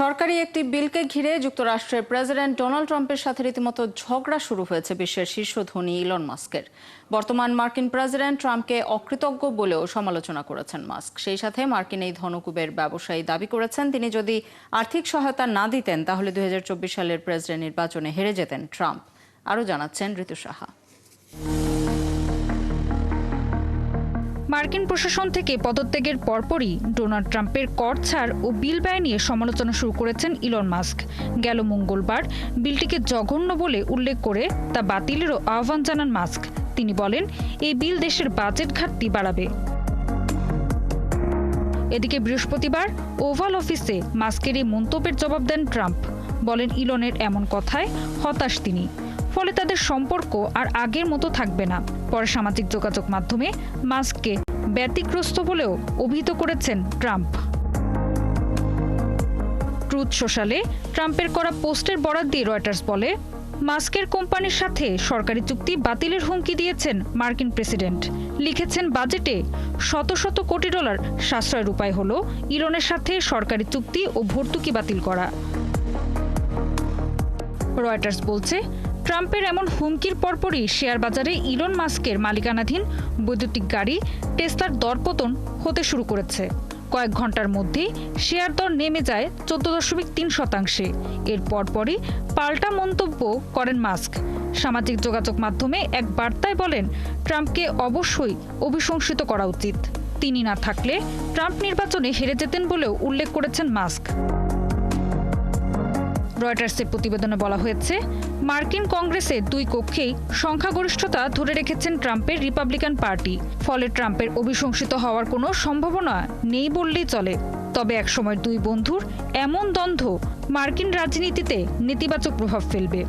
সরকারি একটি বিলকে ঘিরে যুক্তরাষ্ট্রের প্রেসিডেন্ট ডোনাল্ড ট্রাম্পের সাথে রীতিমতো ঝগড়া শুরু হয়েছে বিশ্বের শীর্ষ ধনী ইলন মাস্কের। বর্তমান মার্কিন প্রেসিডেন্ট ট্রাম্পকে অকৃতজ্ঞ বলেও সমালোচনা করেছেন মাস্ক। সেই সাথে মার্কিন এই ধনকুবের ব্যবসায়ী দাবি করেছেন, তিনি যদি আর্থিক সহায়তা না দিতেন, তাহলে দু হাজার চব্বিশ সালের প্রেসিডেন্ট নির্বাচনে হেরে যেতেন ট্রাম্প। আরও জানাচ্ছেন ঋতু সাহা। মার্কিন প্রশাসন থেকে পদত্যাগের পরপরই ডোনাল্ড ট্রাম্পের কর ছাড় ও বিল ব্যয় নিয়ে সমালোচনা শুরু করেছেন ইলন মাস্ক। গেল মঙ্গলবার বিলটিকে জঘন্য বলে উল্লেখ করে তা বাতিলেরও আহ্বান জানান মাস্ক। তিনি বলেন, এই বিল দেশের বাজেট ঘাটতি বাড়াবে। এদিকে বৃহস্পতিবার ওভাল অফিসে মাস্কের এই মন্তব্যের জবাব দেন ট্রাম্প। বলেন, ইলনের এমন কথায় হতাশ তিনি। ফলে তাদের সম্পর্ক আর আগের মতো থাকবে না। পরে সামাজিক যোগাযোগ মাধ্যমে মাস্ককে ব্যতিগ্রস্ত বলেও অভিহিত করেছেন ট্রাম্প। ট্রুথ সোশ্যালে ট্রাম্পের করা পোস্টের বরাত দিয়ে রয়টার্স বলে, মাস্কের কোম্পানির সাথে সরকারি চুক্তি বাতিলের হুমকি দিয়েছেন মার্কিন প্রেসিডেন্ট। লিখেছেন বাজেটে শত শত কোটি ডলার সাশ্রয়ের উপায় হল ইরনের সাথে সরকারি চুক্তি ও ভর্তুকি বাতিল করা। রয়টার্স বলছে ট্রাম্পের এমন হুমকির পরপরই শেয়ার বাজারে ইলন মাস্কের মালিকানাধীন বৈদ্যুতিক গাড়ি টেসলার দরপতন হতে শুরু করেছে। কয়েক ঘণ্টার মধ্যেই শেয়ার দর নেমে যায় চোদ্দ দশমিক তিন শতাংশে। এর পরপরই পাল্টা মন্তব্য করেন মাস্ক। সামাজিক যোগাযোগ মাধ্যমে এক বার্তায় বলেন, ট্রাম্পকে অবশ্যই অভিশংসিত করা উচিত। তিনি না থাকলে ট্রাম্প নির্বাচনে হেরে যেতেন বলেও উল্লেখ করেছেন মাস্ক। রয়টার্সের প্রতিবেদনে বলা হয়েছে, মার্কিন কংগ্রেসের দুই কক্ষেই সংখ্যাগরিষ্ঠতা ধরে রেখেছেন ট্রাম্পের রিপাবলিকান পার্টি। ফলে ট্রাম্পের অভিশংসিত হওয়ার কোনো সম্ভাবনা নেই বললেই চলে। তবে একসময় দুই বন্ধুর এমন দ্বন্দ্ব মার্কিন রাজনীতিতে নেতিবাচক প্রভাব ফেলবে।